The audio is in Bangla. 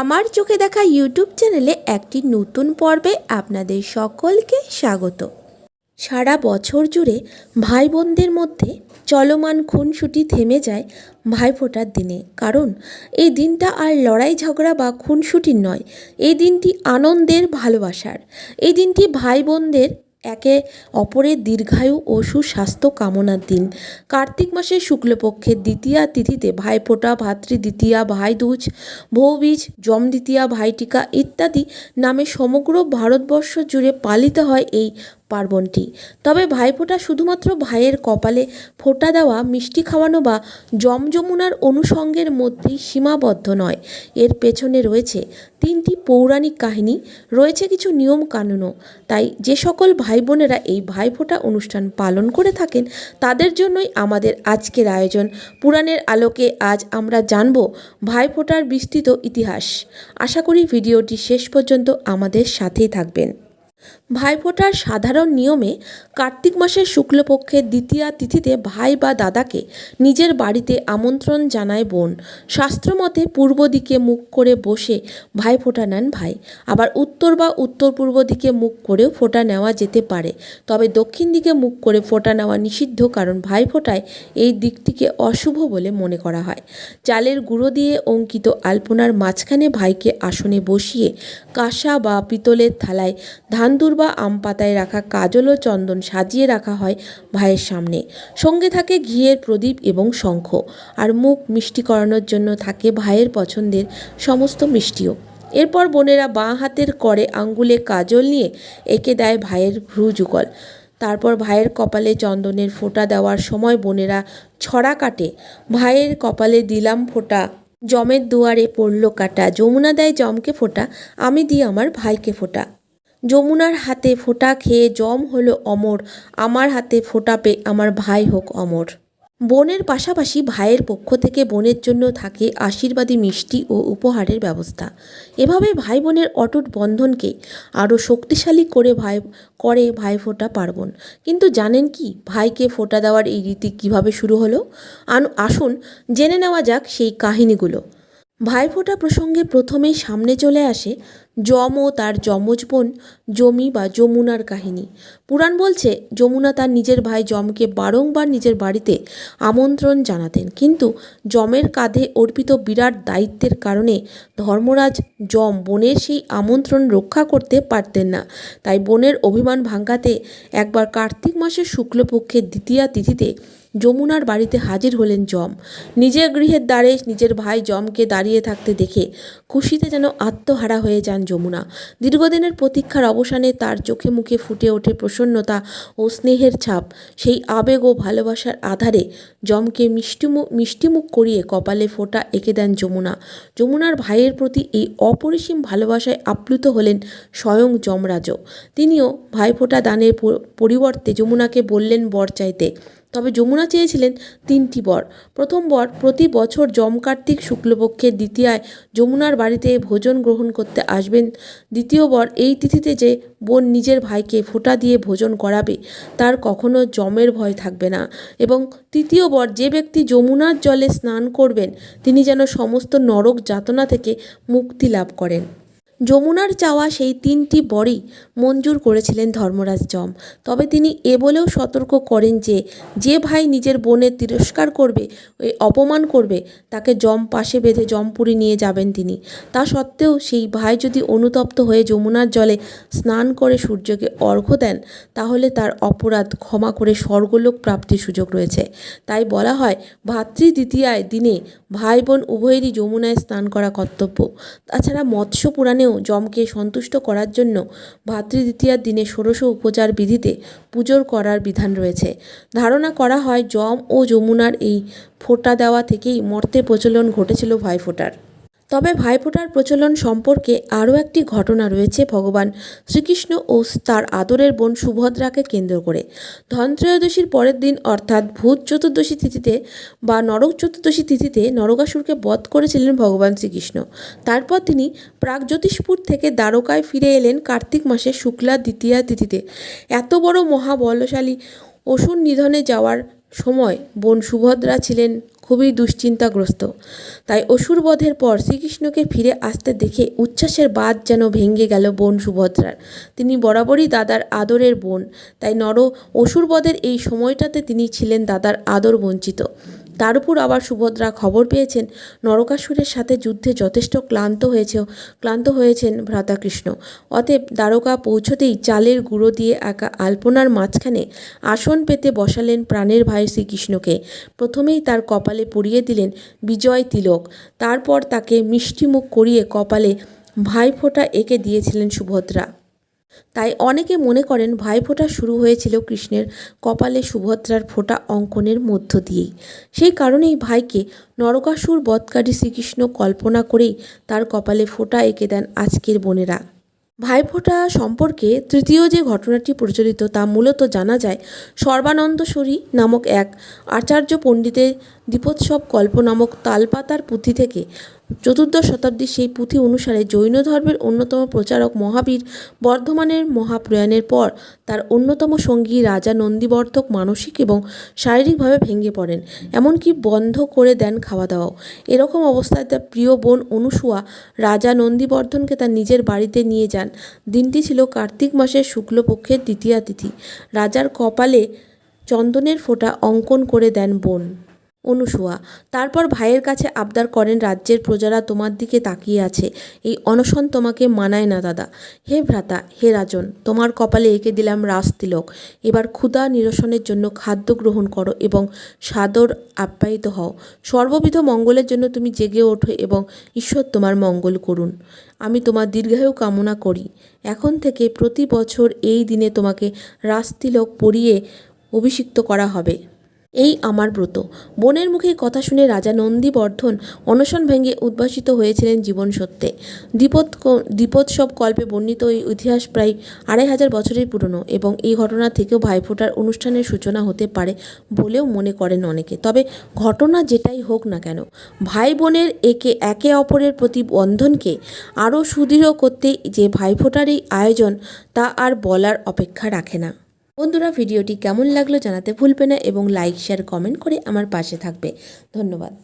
আমার চোখে দেখা ইউটিউব চ্যানেলে একটি নতুন পর্বে আপনাদের সকলকে স্বাগত। সারা বছর জুড়ে ভাই বোনদের মধ্যে চলমান খুনসুটি থেমে যায় ভাইফোঁটার দিনে। কারণ, এই দিনটা আর লড়াই, ঝগড়া বা খুনসুটির নয়। এই দিনটি আনন্দের, ভালোবাসার। এই দিনটি ভাই বোনদের একে অপরের দীর্ঘায়ু ও সুস্বাস্থ্য কামনার দিন। কার্তিক মাসের শুক্লপক্ষের দ্বিতীয়া তিথিতে ভাইফোঁটা ভাতৃদ্বিতীয়া ভাইদুজ, ভৌবীজ, যম দ্বিতীয়া, ভাইটিকা ইত্যাদি নামে সমগ্র ভারতবর্ষ জুড়ে পালিত হয় এই পার্বণটি। তবে ভাইফোঁটা শুধুমাত্র ভাইয়ের কপালে ফোঁটা দেওয়া, মিষ্টি খাওয়ানো বা জমজমুনার অনুষঙ্গের মধ্যেই সীমাবদ্ধ নয়। এর পেছনে রয়েছে তিনটি পৌরাণিক কাহিনী, রয়েছে কিছু নিয়ম কানুনও তাই যে সকল ভাই বোনেরা এই ভাইফোঁটা অনুষ্ঠান পালন করে থাকেন, তাদের জন্যই আমাদের আজকের আয়োজন। পুরাণের আলোকে আজ আমরা জানব ভাইফোঁটার বিস্তৃত ইতিহাস। আশা করি ভিডিওটি শেষ পর্যন্ত আমাদের সাথেই থাকবেন। ভাইফোঁটার সাধারণ নিয়মে কার্তিক মাসের শুক্লপক্ষের দ্বিতীয়া তিথিতে ভাই বা দাদাকে নিজের বাড়িতে আমন্ত্রণ জানায় বোন। শাস্ত্রমতে পূর্ব দিকে মুখ করে বসে ভাই ফোঁটা নেন ভাই। আবার উত্তর বা উত্তর পূর্ব দিকে মুখ করেও ফোঁটা নেওয়া যেতে পারে। তবে দক্ষিণ দিকে মুখ করে ফোঁটা নেওয়া নিষিদ্ধ কারণ ভাই ফোঁটায় এই দিকটিকে অশুভ বলে মনে করা হয়। চালের গুঁড়ো দিয়ে অঙ্কিত আলপনার মাঝখানে ভাইকে আসনে বসিয়ে কাঁসা বা পিতলের থালায় ধানদুর বা আম পাতায় রাখা কাজল ও চন্দন সাজিয়ে রাখা হয় ভাইয়ের সামনে। সঙ্গে থাকে ঘিয়ের প্রদীপ এবং শঙ্খ। আর মুখ মিষ্টি করানোর জন্য থাকে ভাইয়ের পছন্দের সমস্ত মিষ্টিও। এরপর বোনেরা বাঁ হাতের করে আঙ্গুলে কাজল নিয়ে এঁকে দেয় ভাইয়ের ভ্রু যুগল তারপর ভাইয়ের কপালে চন্দনের ফোঁটা দেওয়ার সময় বোনেরা ছড়া কাটে। ভাইয়ের কপালে দিলাম ফোঁটা, জমের দুয়ারে পড়ল কাটা। যমুনা দেয় জমকে ফোঁটা, আমি দিই আমার ভাইকে ফোঁটা। যমুনার হাতে ফোঁটা খেয়ে জম হলো অমর। আমার হাতে ফোঁটা পে আমার ভাই হোক অমর। বোনের পাশাপাশি ভাইয়ের পক্ষ থেকে বোনের জন্য থাকে আশীর্বাদী মিষ্টি ও উপহারের ব্যবস্থা। এভাবে ভাই বোনের অটুট বন্ধনকে আরও শক্তিশালী করে ভাই, করে ভাইফোঁটা পার্বণ। কিন্তু জানেন কি, ভাইকে ফোঁটা দেওয়ার এই রীতি কীভাবে শুরু হলো? আন, আসুন, জেনে নেওয়া যাক সেই কাহিনীগুলো। ভাইফোঁটা প্রসঙ্গে প্রথমেই সামনে চলে আসে যম ও তার যমজ বোন জমি বা যমুনার কাহিনী। পুরাণ বলছে যমুনা তার নিজের ভাই যমকে বারংবার নিজের বাড়িতে আমন্ত্রণ জানাতেন। কিন্তু যমের কাঁধে অর্পিত বিরাট দায়িত্বের কারণে ধর্মরাজ যম বোনের সেই আমন্ত্রণ রক্ষা করতে পারতেন না। তাই বোনের অভিমান ভাঙ্গাতে একবার কার্তিক মাসের শুক্লপক্ষের দ্বিতীয়া তিথিতে যমুনার বাড়িতে হাজির হলেন যম। নিজের গৃহের দ্বারে নিজের ভাই যমকে দাঁড়িয়ে থাকতে দেখে খুশিতে যেন আত্মহারা হয়ে যান যমুনা। দীর্ঘদিনের প্রতীক্ষার অবসানে তার চোখে মুখে ফুটে ওঠে প্রসন্নতা ও স্নেহের ছাপ। সেই আবেগ ও ভালোবাসার আধারে যমকে মিষ্টিমুখ মিষ্টিমুখ করিয়ে কপালে ফোঁটা এঁকে দেন যমুনা। যমুনার ভাইয়ের প্রতি এই অপরিসীম ভালোবাসায় আপ্লুত হলেন স্বয়ং যমরাজও। তিনিও ভাইফোঁটা দানের পরিবর্তে যমুনাকে বললেন বর চাইতে তবে যমুনা চেয়েছিলেন তিনটি বর। প্রথম বর প্রতি বছর যম কার্তিক শুক্লপক্ষের দ্বিতীয়ায় যমুনার বাড়িতে ভোজন গ্রহণ করতে আসবেন। দ্বিতীয় বর এই তিথিতে যে বোন নিজের ভাইকে ফোঁটা দিয়ে ভোজন করাবে, তার কখনো জমের ভয় থাকবে না। এবং তৃতীয় বর যে ব্যক্তি যমুনার জলে স্নান করবেন, তিনি যেন সমস্ত নরক যাতনা থেকে মুক্তি লাভ করেন। যমুনার চাওয়া সেই তিনটি বরই মঞ্জুর করেছিলেন ধর্মরাজ যম তবে তিনি এ বলেও সতর্ক করেন যে যে ভাই নিজের বোনের তিরস্কার করবে অপমান করবে, তাকে যম পাশে বেঁধে জমপুরি নিয়ে যাবেন তিনি। তা সত্ত্বেও সেই ভাই যদি অনুতপ্ত হয়ে যমুনার জলে স্নান করে সূর্যকে অর্ঘ্য দেন, তাহলে তার অপরাধ ক্ষমা করে স্বর্গলোক প্রাপ্তির সুযোগ রয়েছে। তাই বলা হয়, ভাতৃ দ্বিতীয়ায় দিনে ভাই বোন উভয়েরই যমুনায় স্নান করা কর্তব্য। তাছাড়া মৎস্য পুরাণেও যমকে সন্তুষ্ট করার জন্য ভাতৃদ্বিতীয়ার দিনে ষোড়শ উপচার বিধিতে পুজোর করার বিধান রয়েছে। ধারণা করা হয়, যম ও যমুনার এই ফোঁটা দেওয়া থেকেই মর্তে প্রচলন ঘটেছিল ভাইফোঁটার। তবে ভাইফোঁটার প্রচলন সম্পর্কে আরও একটি ঘটনা রয়েছে ভগবান শ্রীকৃষ্ণ ও তার আদরের বোন সুভদ্রাকে কেন্দ্র করে। ধনত্রয়োদশীর পরের দিন অর্থাৎ ভূত চতুর্দশী তিথিতে বা নরক চতুর্দশী তিথিতে নরকাসুরকে বধ করেছিলেন ভগবান শ্রীকৃষ্ণ। তারপর তিনি প্রাগজ্যোতিষপুর থেকে দ্বারকায় ফিরে এলেন কার্তিক মাসের শুক্লা দ্বিতীয়া তিথিতে। এত বড় মহাবলশালী অসুর নিধনে যাওয়ার সময় বোন সুভদ্রা ছিলেন খুবই দুশ্চিন্তাগ্রস্ত। তাই অসুরবধের পর শ্রীকৃষ্ণকে ফিরে আসতে দেখে উচ্ছ্বাসের বাদ যেন ভেঙে গেল বোন সুভদ্রার। তিনি বরাবরই দাদার আদরের বোন, তাই নর অসুরবধের এই সময়টাতে তিনি ছিলেন দাদার আদর বঞ্চিত। তার উপর আবার সুভদ্রা খবর পেয়েছেন, নরকাসুরের সাথে যুদ্ধে যথেষ্ট ক্লান্ত হয়েছে ক্লান্ত হয়েছেন ভ্রাতাকৃষ্ণ। অতএব দ্বারকা পৌঁছতেই চালের গুঁড়ো দিয়ে একা আলপনার মাঝখানে আসন পেতে বসালেন প্রাণের ভাই শ্রীকৃষ্ণকে। প্রথমেই তার কপালে পরিয়ে দিলেন বিজয় তিলক। তারপর তাকে মিষ্টিমুখ করিয়ে কপালে ভাইফোঁটা এঁকে দিয়েছিলেন সুভদ্রা। তাই অনেকে মনে করেন ভাইফোঁটা শুরু হয়েছিল কৃষ্ণের কপালে সুভদ্রার ফোঁটা অঙ্কনের মধ্য দিয়েই। সেই কারণেই ভাইকে নরকাসুর বধকারী শ্রীকৃষ্ণ কল্পনা করেই তার কপালে ফোঁটা এঁকে দেন আজকের বোনেরা। ভাইফোঁটা সম্পর্কে তৃতীয় যে ঘটনাটি প্রচলিত তা মূলত জানা যায় সর্বানন্দস্বরী নামক এক আচার্য পণ্ডিতের দীপোৎসব কল্প নামক তালপাতার পুঁথি থেকে চতুর্দশ শতাব্দীর সেই পুঁথি অনুসারে জৈন ধর্মের অন্যতম প্রচারক মহাবীর বর্ধমানের মহাপ্রয়াণের পর তার অন্যতম সঙ্গী রাজা নন্দীবর্ধক মানসিক এবং শারীরিকভাবে ভেঙে পড়েন। এমনকি বন্ধ করে দেন খাওয়া দাওয়াও এরকম অবস্থায় তার প্রিয় বোন অনুসুয়া রাজা নন্দীবর্ধনকে তার নিজের বাড়িতে নিয়ে যান। দিনটি ছিল কার্তিক মাসের শুক্লপক্ষের দ্বিতীয়া তিথি। রাজার কপালে চন্দনের ফোঁটা অঙ্কন করে দেন বোন। অনুসুয়া। তারপর ভাইয়ের কাছে আবদার করেন, রাজ্যের প্রজারা তোমার দিকে তাকিয়ে আছে। এই অনশন তোমাকে মানায় না, দাদা। হে ভ্রাতা, হে রাজন, তোমার কপালে এঁকে দিলাম রাজতিলক এবার ক্ষুধা নিরসনের জন্য খাদ্য গ্রহণ করো এবং সাদর আপ্যায়িত হও। সর্ববিধ মঙ্গলের জন্য তুমি জেগে ওঠো এবং ঈশ্বর তোমার মঙ্গল করুন। আমি তোমার দীর্ঘায়ু কামনা করি। এখন থেকে প্রতি বছর এই দিনে তোমাকে রাজতিলক পরিয়ে অভিষিক্ত করা হবে। এই আমার ব্রত। বোনের মুখে কথা শুনে রাজা নন্দীবর্ধন অনশন ভেঙে উদ্ভাসিত হয়েছিলেন জীবন সত্যে। দ্বীপত দ্বীপোৎসব কল্পে বর্ণিত এই ইতিহাস প্রায় আড়াই হাজার বছরের পুরনো এবং এই ঘটনা থেকেও ভাইফোঁটার অনুষ্ঠানের সূচনা হতে পারে বলেও মনে করেন অনেকে। তবে ঘটনা যেটাই হোক না কেন ভাই বোনের একে একে অপরের প্রতি বন্ধনকে আরও সুদৃঢ় করতে যে ভাইফোঁটার এই আয়োজন তা আর বলার অপেক্ষা রাখে না। বন্ধুরা, ভিডিওটি কেমন লাগল জানাতে ভুলবে না এবং লাইক শেয়ার কমেন্ট করে আমার পাশে থাকবে। ধন্যবাদ।